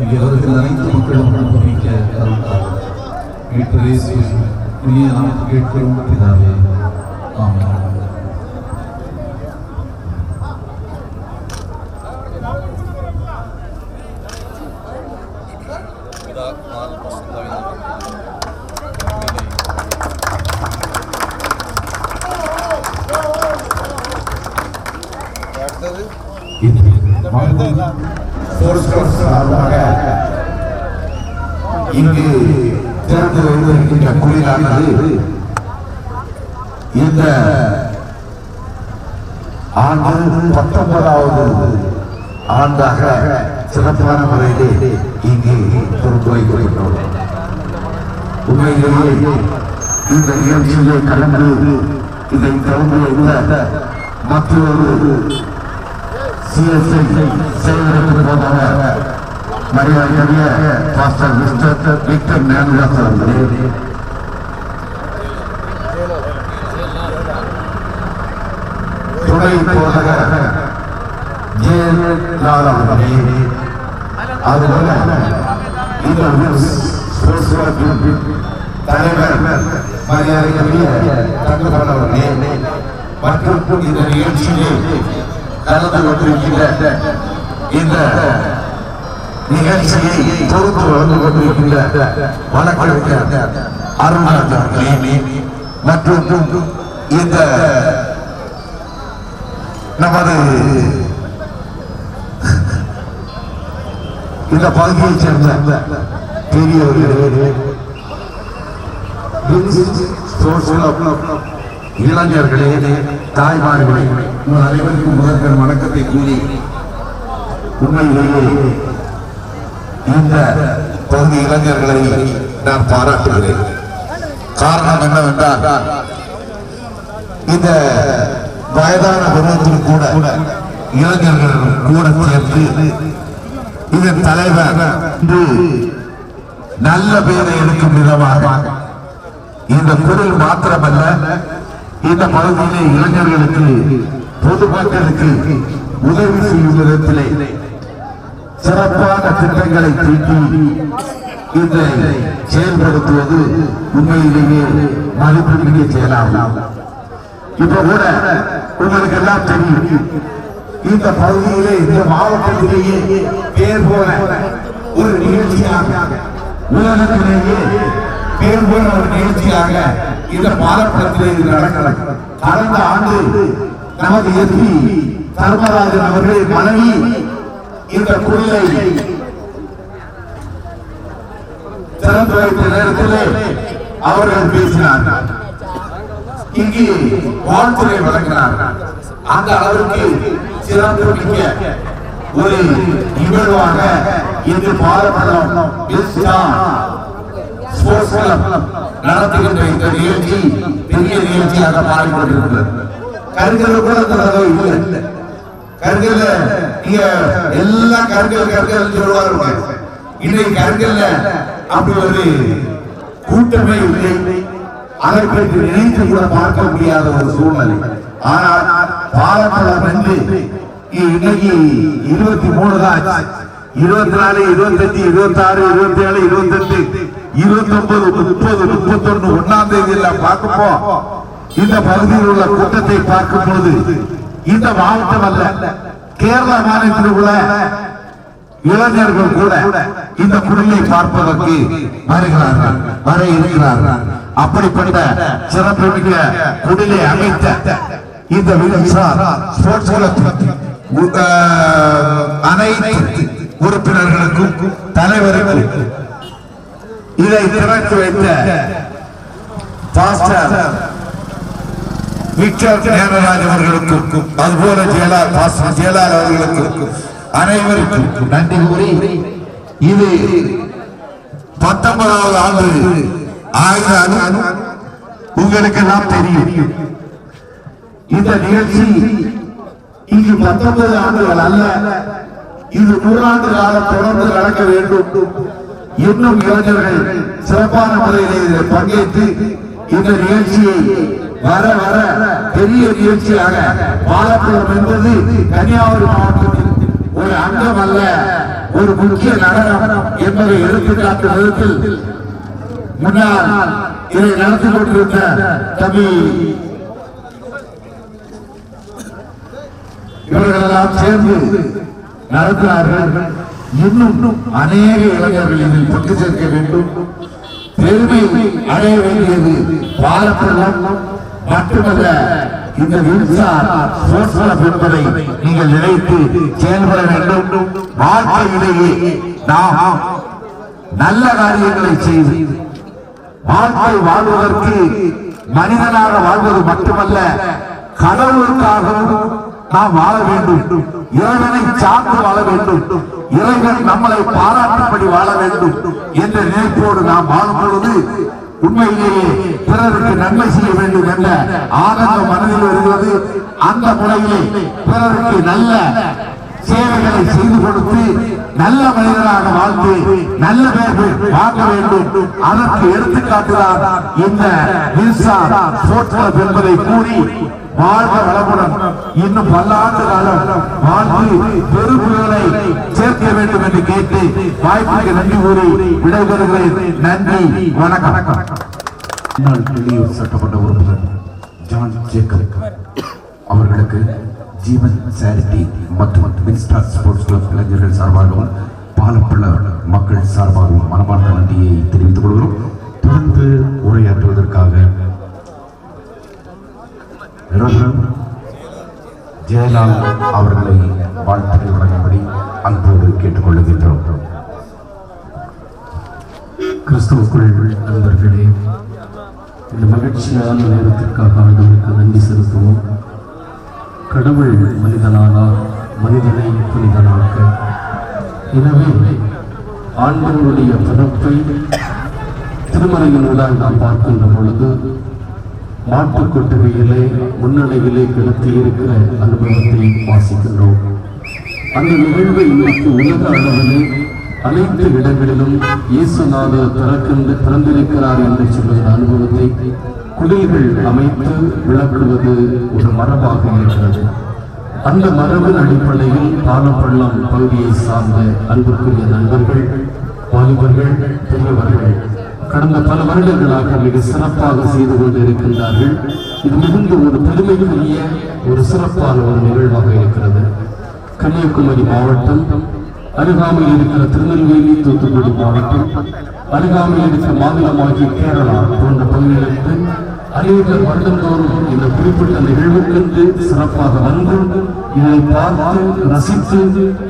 இங்கே வருகிற அனைத்து மக்களும் அனுபவிக்க கருத்தார் மீட்பரேசு புனிய நாம் கேட்கிறோம் பிதாவே. ஆமாம் இங்கு திறந்து வைத்திருக்கின்ற குளிரானது இந்த ஆண்டு பத்தொன்பதாவது ஆண்டாக சிறப்பான முறையிலே இங்கு திறந்து வைக்கப்பட்டோம் உண்மையிலேயே இந்த நிகழ்ச்சியை கலந்து இதை திறந்து வைத்த மற்றொரு சிஎஸ்ஐ செயலருக்கு மரியாதைக்குரிய பாஸ்டர் மிஸ்டர் விக்டர் ஞானதாஸ் அவர்களே. துணை போதகர் ஜெயலலிதா அவர்களே. அதுபோல இந்த தலைவர் மரியாதைக்குரிய தங்கப்பன் அவர்களே. மற்றும் இந்த நிகழ்ச்சியில் கலந்து கொண்டிருக்கின்ற இந்த நிகழ்ச்சியை பொறுத்து வளர்ந்து கொண்டிருக்கின்ற வழக்கறிஞர் அருண் மற்றும் இந்த நமது இந்த பகுதியைச் சேர்ந்த பெரியவர்களே இளைஞர்களே தாய்மார்களே அனைவருக்கும் முதற்கண் வணக்கத்தை கூறி உண்மையிலேயே இந்த பகுதி இளைஞர்களை நான் பாராட்டுகிறேன். காரணம் என்னவென்றால் இந்த வயதான பருவத்தில் கூட இளைஞர்கள் கூட சேர்ந்து இதன் தலைவர் நல்ல பெயரை எடுக்கும் விதமாக இந்த குரல் மாத்திரமல்ல இந்த பகுதியிலே இளைஞர்களுக்கு பொதுமக்களுக்கு உதவி செய்யும் விதத்திலே சிறப்பான திட்டங்களை தீட்டி இதை செயல்படுத்துவது உண்மையிலேயே மதிப்புமிக்க செயலாகும். இப்ப கூட உங்களுக்கு எல்லாம் தெரியும் இந்த பகுதியிலே இந்த மாவட்டத்திலேயே பேர் போன ஒரு நிகழ்ச்சியாக உலகத்திலேயே பேர் போன ஒரு நிகழ்ச்சியாக இந்த மாவட்டத்திலே இது நடக்கிறது. கடந்த ஆண்டு நமது எஸ்பி தர்மராஜன் அவர்களை மனைவி இந்த குரலை திறந்து வைத்த நேரத்தில் அவர்கள் பேசினார். இங்கே வாழ்த்துறை வழங்கினார். அந்த அளவிற்கு சிறப்பு மிக்க ஒரு நிகழ்வாக இன்று பாரம்பரம் ஸ்போர்ட்ஸ் கிளப் நடத்துகின்ற இந்த நிகழ்ச்சி பெரிய நிகழ்ச்சியாக மாறிக்கொண்டிருக்கிறது. கருத்தில் கூட இந்த இல்லை. கருங்கல்ல நீங்க எல்லா கருங்கல் கருங்கல் சொல்லுவாருங்க இன்னைக்கு கருங்கல்ல அப்படி ஒரு கூட்டமே இல்லை. அதற்கு நினைத்து கூட பார்க்க முடியாத ஒரு சூழ்நிலை. ஆனால் பாலப்பழம் வந்து இன்னைக்கு இருபத்தி மூணு தான் இருபத்தி நாலு இருபத்தஞ்சு இருபத்தி ஆறு இருபத்தி ஏழு இருபத்தி எட்டு இருபத்தி ஒன்பது முப்பது முப்பத்தொன்னு ஒன்னாம் தேதி பார்க்கப்போ இந்த பகுதியில் உள்ள கூட்டத்தை பார்க்கும் பொழுது இந்த மாவட்டம் அல்ல கேரள மாநிலத்தில் உள்ள இளைஞர்கள் கூட இந்த குரலை பார்ப்பதற்கு வருகிறார்கள் வர இருக்கிறார்கள். அப்படிப்பட்ட சிறப்புமிக்க குடிலை அமைத்த இந்த ஸ்போர்ட்ஸ் கிளப் அனைத்து உறுப்பினர்களுக்கும் தலைவருக்கும் இதை திறந்து வைத்த பாஸ்டர் விக்டர் ஞானராஜ் அவர்களுக்கும் அதுபோல ஜெயலா பாஸ்டர் ஜெயலால் அவர்களுக்கும் அனைவருக்கும் நன்றி கூறி இது பத்தொன்பதாவது ஆண்டு ஆயுத உங்களுக்கு எல்லாம் தெரியும். இந்த நிகழ்ச்சி இங்கு பத்தொன்பது ஆண்டுகள் அல்ல இது நூறாண்டு காலம் தொடர்ந்து நடக்க வேண்டும். இன்னும் இளைஞர்கள் சிறப்பான முறையில் பங்கேற்று இந்த நிகழ்ச்சியை வர வர பெரிய முயற்சியாக பாலப்புறம் என்பது கன்னியாகுமரி மாவட்டத்தில். ஒரு அங்கம் அல்ல ஒரு முக்கிய நகரம் என்பதை எடுத்துக்காட்டும் விதத்தில் முன்னால் இதை நடத்தி கொண்டிருந்த தம்பி. இவர்களெல்லாம் சேர்ந்து நடத்தினார்கள். இன்னும் அநேக இளைஞர்கள் இதில் பங்கு சேர்க்க வேண்டும். பெருமை அடைய வேண்டியது பாலப்பள்ளம் மட்டுமல்ல இந்த மின்சார் ஸ்போர்ட்ஸ் கிளப் என்பதை நீங்கள் நினைத்து செயல்பட வேண்டும். வாழ்க்கையிலேயே நாம் நல்ல காரியங்களை செய்து வாழ்க்கை வாழ்வதற்கு மனிதனாக வாழ்வது மட்டுமல்ல கடவுளுக்காகவும் நாம் வாழ வேண்டும். இறைவனை சார்ந்து வாழ வேண்டும். இறைவன் நம்மளை பாராட்டும்படி வாழ வேண்டும் என்ற நினைப்போடு நாம் வாழும் பொழுது உண்மையிலேயே பிறருக்கு நன்மை செய்ய வேண்டும் என்ற ஆனந்தம் மனதில் வருகிறது அந்த முறையிலே பிறருக்கு நல்ல சேவைகளை செய்து கொடுத்து நல்ல மனிதராக வாழ்ந்து நல்ல பேர்கள் வாங்க வேண்டும். அதற்கு எடுத்துக்காட்டுதான் இந்த என்பதை கூறி வாழ்க வளமுடன். இன்னும் பல்லாண்டு காலம் வாழ்ந்து பெருமைகளை சேர்க்க வேண்டும் என்று கேட்டு வாய்ப்புக்கு நன்றி கூறி விடைபெறுகிறேன். நன்றி வணக்கம். முன்னாள் வெளியூர் சட்டமன்ற உறுப்பினர் ஜான் ஜேக்கப் அவர்களுக்கு ஜீவன் சேரிட்டி மற்றும் மின்ஸ்டார் ஸ்போர்ட்ஸ் கிளப் இளைஞர்கள் சார்பாகவும் பாலப்பள்ள மக்கள் சார்பாகவும் மனமார்ந்த நன்றியை தெரிவித்துக் கொள்கிறோம். தொடர்ந்து உரையாற்றுவதற்காக இன்று ஜெயலால் அவர்களை வாழ்த்துறை வழங்கும்படி அன்போடு கேட்டுக்கொள்ளுகின்றோம். கிறிஸ்துவுக்குள் நண்பர்களே இந்த மகிழ்ச்சியான நேரத்திற்காக ஆண்டவருக்கு நன்றி செலுத்துவோம். கடவுள் மனிதனானார் மனிதனை புனிதனாக்க. எனவே ஆண்டவருடைய பிறப்பை திருமறையினூடாக நாம் பார்க்கின்ற பொழுது மாட்டுக் கொட்டகையிலே முன்னணியிலே கிடத்தி இருக்கிற அனுபவத்தை வாசிக்கின்றோம். அந்த நிகழ்வை இன்றைக்கு உலக அளவிலே அனைத்து இடங்களிலும் இயேசுநாதர் திறக்கின்ற திறந்திருக்கிறார் என்று சொல்லுகிற அனுபவத்தை குடில்கள் அமைத்து விளக்குவது ஒரு மரபாக இருக்கிறது. அந்த மரபின் அடிப்படையில் பாலப்பள்ளம் பகுதியை சார்ந்த அன்புக்குரிய நண்பர்கள் வாலிபர்கள் பெரியவர்கள் கடந்த பல வருடங்களாக மிக சிறப்பாக செய்து கொண்டிருக்கின்றார்கள். இது மிகுந்த ஒரு பெருமைக்குரிய ஒரு சிறப்பான ஒரு நிகழ்வாக இருக்கிறது. கன்னியாகுமரி மாவட்டம் அருகாமையில் இருக்கிற திருநெல்வேலி தூத்துக்குடி மாவட்டம் அருகாமையில் இருக்கிற மாநிலமாகிய கேரளா போன்ற பகுதிகளுக்கு அநேகர் வருடந்தோறும் இந்த குறிப்பிட்ட நிகழ்வுக்கென்று சிறப்பாக வந்து இதை பார்த்து ரசித்து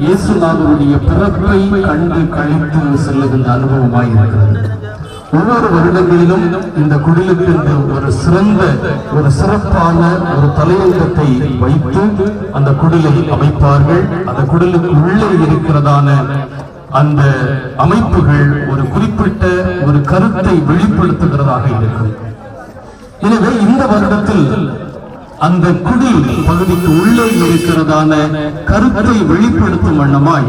இயேசுநாதருடைய பிறப்பை கண்டு கழித்து செல்லுகின்ற அனுபவமாக இருக்கிறது ஒவ்வொரு வருடங்களிலும் இந்த குடிலுக்கு ஒரு சிறந்த ஒரு சிறப்பான ஒரு தலையங்கத்தை வைத்து அந்த குடிலை அமைப்பார்கள். அந்த குடலுக்கு உள்ளே இருக்கிறதான அந்த அமைப்புகள் ஒரு குறிப்பிட்ட ஒரு கருத்தை வெளிப்படுத்துகிறதாக இருக்கும். எனவே இந்த வருடத்தில் அந்த குடில் பகுதிக்கு உள்ளே இருக்கிறதான கருத்தை வெளிப்படுத்தும் வண்ணமாய்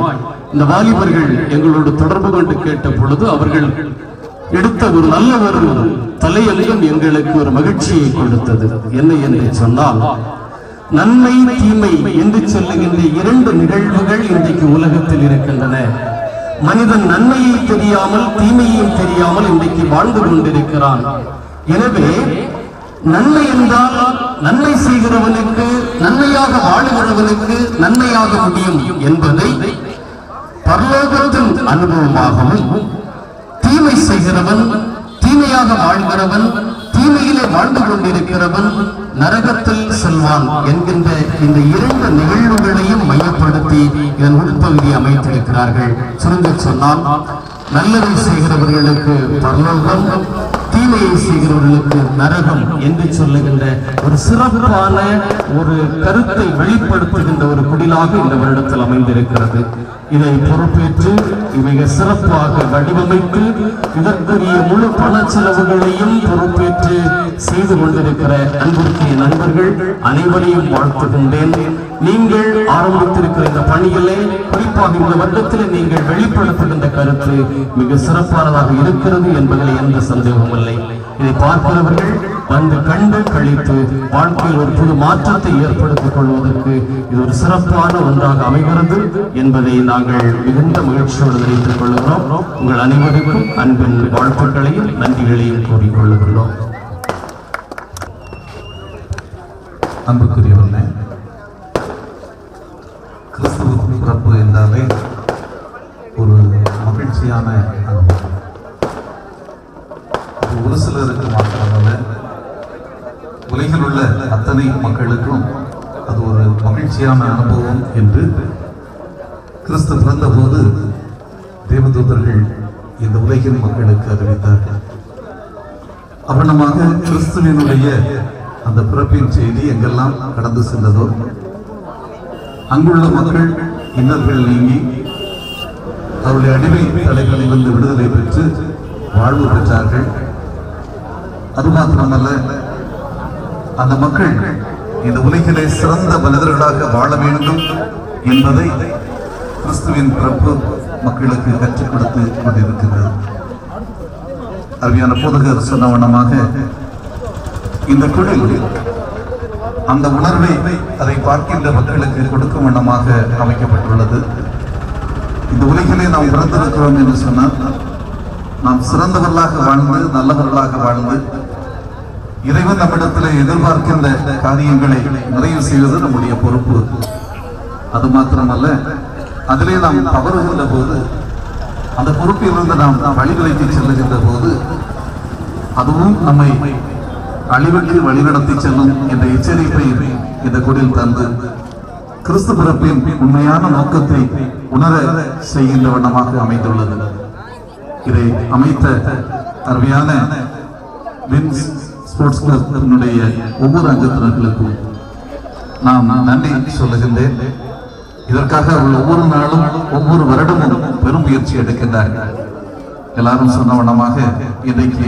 இந்த வாலிபர்கள் எங்களோடு தொடர்பு கொண்டு கேட்ட பொழுது அவர்கள் எடுத்த ஒரு நல்ல ஒரு தலையங்கம் எங்களுக்கு ஒரு மகிழ்ச்சியை கொடுத்தது. என்ன என்று சொன்னால் நன்மை தீமை என்று சொல்லுகின்ற இரண்டு நிகழ்வுகள் இன்றைக்கு உலகத்தில் இருக்கின்றன. மனிதன் நன்மையை தெரியாமல் தீமையையும் தெரியாமல் இன்றைக்கு வாழ்ந்து கொண்டிருக்கிறான். எனவே நன்மை என்றால் நன்மை செய்கிறவனுக்கு நன்மையாக வாழுகிறவனுக்கு நன்மையாக முடியும் என்பதை பரலோகத்தின் அனுபவமாகவும் தீமை செய்கிறவன் தீமையாக வாழ்கிறவன் தீமையிலே வாழ்ந்து கொண்டிருக்கிறவன் நரகத்தில் செல்வான் என்கின்ற இந்த இரண்டு நிகழ்வுகளையும் மையப்படுத்தி இதன் உட்பகுதி அமைத்திருக்கிறார்கள். சுருங்க சொன்னால் நல்லதை செய்கிறவர்களுக்கு பரலோகம் தீமையை செய்கிறவர்களுக்கு நரகம் என்று சொல்லுகின்ற ஒரு சிறப்பான ஒரு கருத்தை வெளிப்படுத்துகின்ற ஒரு குடிலாக இந்த வருடத்தில் அமைந்திருக்கிறது. இதை பொறுப்பேற்று மிக சிறப்பாக வடிவமைத்து இதற்குரிய முழு பண செலவுகளையும் பொறுப்பேற்று செய்து கொண்டிருக்கிற அன்பிற்குரிய நண்பர்கள் அனைவரையும் வாழ்த்துகின்றேன் நீங்கள் ஆரம்பித்திருக்கிற இந்த பணியிலே குறிப்பாக இந்த வருடத்தில் நீங்கள் வெளிப்படுத்துகின்ற கருத்து மிக சிறப்பானதாக இருக்கிறது என்பதில் எந்த சந்தேகமும் இல்லை. இதை பார்க்கிறவர்கள் வந்து கண்டு கழித்து வாழ்க்கையில் ஒரு புது மாற்றத்தை ஏற்படுத்திக் கொள்வதற்கு இது ஒரு சிறப்பான ஒன்றாக அமைகிறது என்பதை நாங்கள் மிகுந்த மகிழ்ச்சியோடு தெரிவித்துக் கொள்கிறோம். உங்கள் அனைவருக்கும் அன்பின் வாழ்த்துக்களையும் நன்றிகளையும் கூறிக்கொள்ளுகிறோம் அன்புக்குரியவர்களே கிறிஸ்துவ பிறப்பு என்றாலே ஒரு மகிழ்ச்சியான அனுபவம் அது ஒரு சிலருக்கு மாத்திரமல்ல உலகில் உள்ள அத்தனை மக்களுக்கும் அது ஒரு மகிழ்ச்சியான அனுபவம் என்று கிறிஸ்து பிறந்தபோது தேவதூதர்கள் இந்த உலகின் மக்களுக்கு அறிவித்தார்கள். அவனமாக கிறிஸ்துவினுடைய அந்த பிறப்பின் செய்தி எங்கெல்லாம் கடந்து சென்றதோ அங்குள்ள மக்கள் இன்னல்கள் நீங்கி அவருடைய அடிமை தலைகளிலிருந்து விடுதலை பெற்று வாழ்வு பெற்றார்கள். அது மாத்திரமல்ல அந்த மக்கள் இந்த உலகிலே சிறந்த மனிதர்களாக வாழ வேண்டும் என்பதை கிறிஸ்துவின் பிறப்பு மக்களுக்கு கற்றுக் கொடுத்து கொண்டிருக்கிறது. அருமையான போதகர் சொன்ன வண்ணமாக இந்த குழு அந்த உணர்வை அதை பார்க்கின்ற மக்களுக்கு கொடுக்கும் வண்ணமாக அமைக்கப்பட்டுள்ளது. இந்த உலகிலே நாம் பிறந்திருக்கிறோம் என்று சொன்னால் நாம் சிறந்தவர்களாக வாழ்ந்து நல்லவர்களாக வாழ்ந்து இறைவன் நம்மிடத்தில் எதிர்பார்க்கின்ற காரியங்களை நிறைவு செய்வது நம்முடைய பொறுப்பு. அது மாத்திரமல்ல அதிலே நாம் தவறுகின்ற போது அந்த பொறுப்பிலிருந்து நாம் வழிவிலைக்கு செல்லுகின்ற போது அதுவும் நம்மை அழிவுக்கு வழிநடத்தி செல்லும் என்ற எச்சரிப்பை இந்த குடில் தந்து கிறிஸ்து பிறப்பின் உண்மையான நோக்கத்தை உணர செய்கின்ற வண்ணமாக அமைந்துள்ளது. இதை அமைத்த அருமையான வின்ஸ் ஸ்போர்ட்ஸ் கிளப்பினுடைய ஒவ்வொரு அங்கத்தினர்களுக்கும் நாம் நன்றி சொல்லுகின்றேன். இதற்காக அவர்கள் ஒவ்வொரு நாளும் ஒவ்வொரு வருடமும் பெரும் முயற்சி எடுக்கின்றார்கள். எல்லாரும் சொன்னவனமாக இன்றைக்கு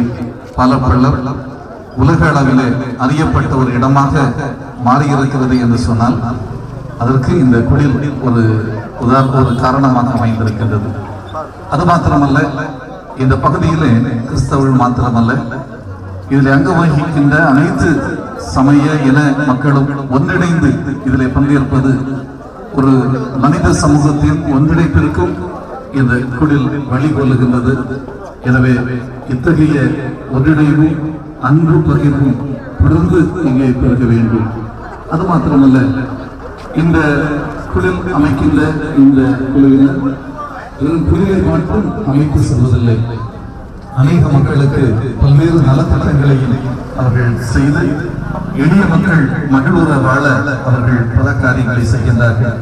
பல பள்ளம் உலக அளவில் அறியப்பட்ட ஒரு இடமாக மாறியிருக்கிறது என்று சொன்னால் அதற்கு இந்த குடில் ஒரு உதாரண ஒரு காரணமாக அமைந்திருக்கின்றது. அது மாத்திரமல்ல இந்த பகுதியிலே கிறிஸ்தவர்கள் மாத்திரமல்ல இதில் அங்கு வகிக்கின்ற அனைத்து சமய இன மக்களும் ஒன்றிணைந்து இதில் பங்கேற்பது ஒரு மனித சமூகத்தின் ஒன்றிணைப்பிற்கும் இந்த குடில் வழிகொள்ளுகின்றது எனவே இத்தகைய ஒன்றிணைவும் அன்பு பகிர்வும் தொடர்ந்து இங்கே பெருக வேண்டும். அது மாத்திரமல்ல இந்த குளிர் அமைக்கின்ற இந்த குழுவினர் வெறும் மட்டும் அமைத்து செல்வதில்லை. அநேக மக்களுக்கு பல்வேறு நலத்திட்டங்களையும் அவர்கள் செய்து எளிய மக்கள் மகிழ்வுற வாழ அவர்கள் பல காரியங்களை செய்கின்றார்கள்.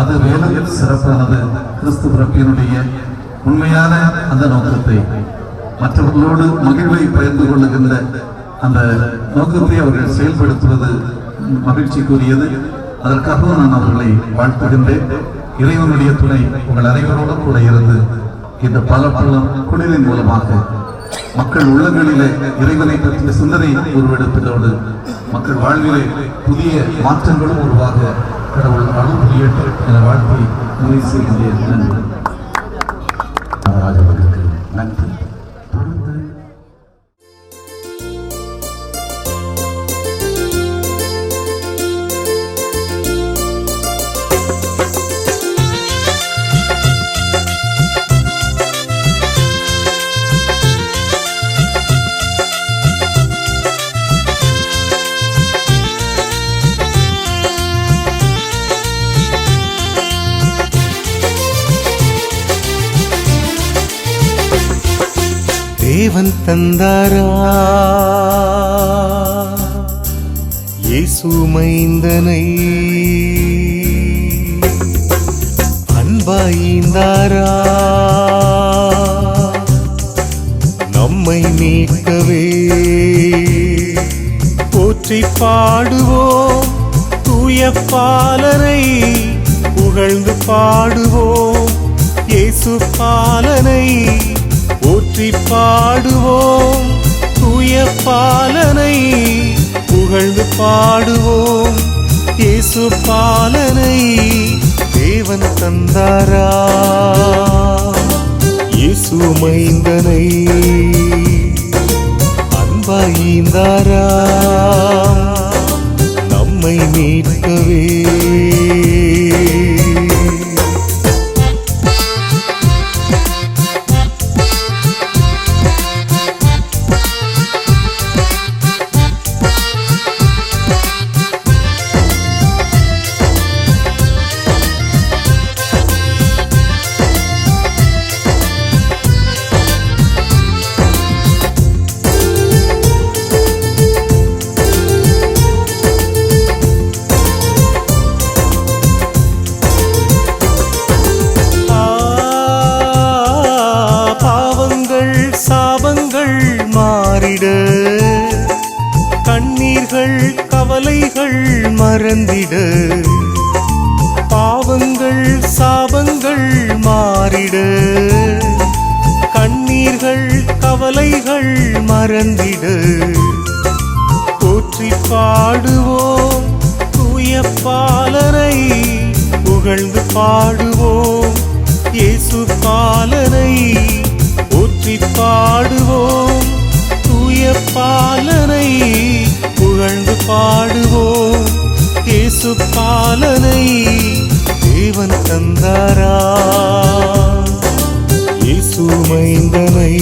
அது வேலையில் சிறப்பானது. கிறிஸ்து பிறப்பினுடைய உண்மையான அந்த நோக்கத்தை மற்றவர்களோடு மகிழ்வை பகிர்ந்து கொள்ளுகின்ற அந்த நோக்கத்தை அவர்கள் செயல்படுத்துவது மகிழ்ச்சிக்குரியது. அதற்காகவும் நான் அவர்களை வாழ்த்துகின்றேன். இறைவனுடைய துணை உங்கள் அனைவரோடும் கூட இருந்து இந்த பலப்பழம் குடிலின் மூலமாக மக்கள் உள்ளங்களிலே இறைவனை பற்றிய சிந்தனை உருவெடுப்பதோடு மக்கள் வாழ்விலே புதிய மாற்றங்களும் உருவாக கடவுள் அருள் புரியட்டும் என வாழ்த்தி நிறைவு செய்கின்றேன். நன்றி நன்றி. தந்தாரா? இயேசு மைந்தனை அன்பாய்ந்தாரா? நம்மை மீட்கவே. போற்றி பாடுவோம் தூய பாலரை புகழ்ந்து பாடுவோம் இயேசு பாலனை போற்றி பாடுவோம். தூய பாலனை புகழ்ந்து பாடுவோம். இயேசு பாலனை தேவன் தந்தாரா. இயேசு மைந்தனை அன்பாயிந்தாரா நம்மை மீட்கவே. கவலைகள் மறந்திடு. போற்றி பாடுவோம் தூய பாலனை புகழ்ந்து பாடுவோம். இயேசு பாலனை போற்றி பாடுவோம் தூய பாலனை புகழ்ந்து பாடுவோம். இயேசு பாலனை தேவன் தந்தாரா? இயேசு மைந்தனை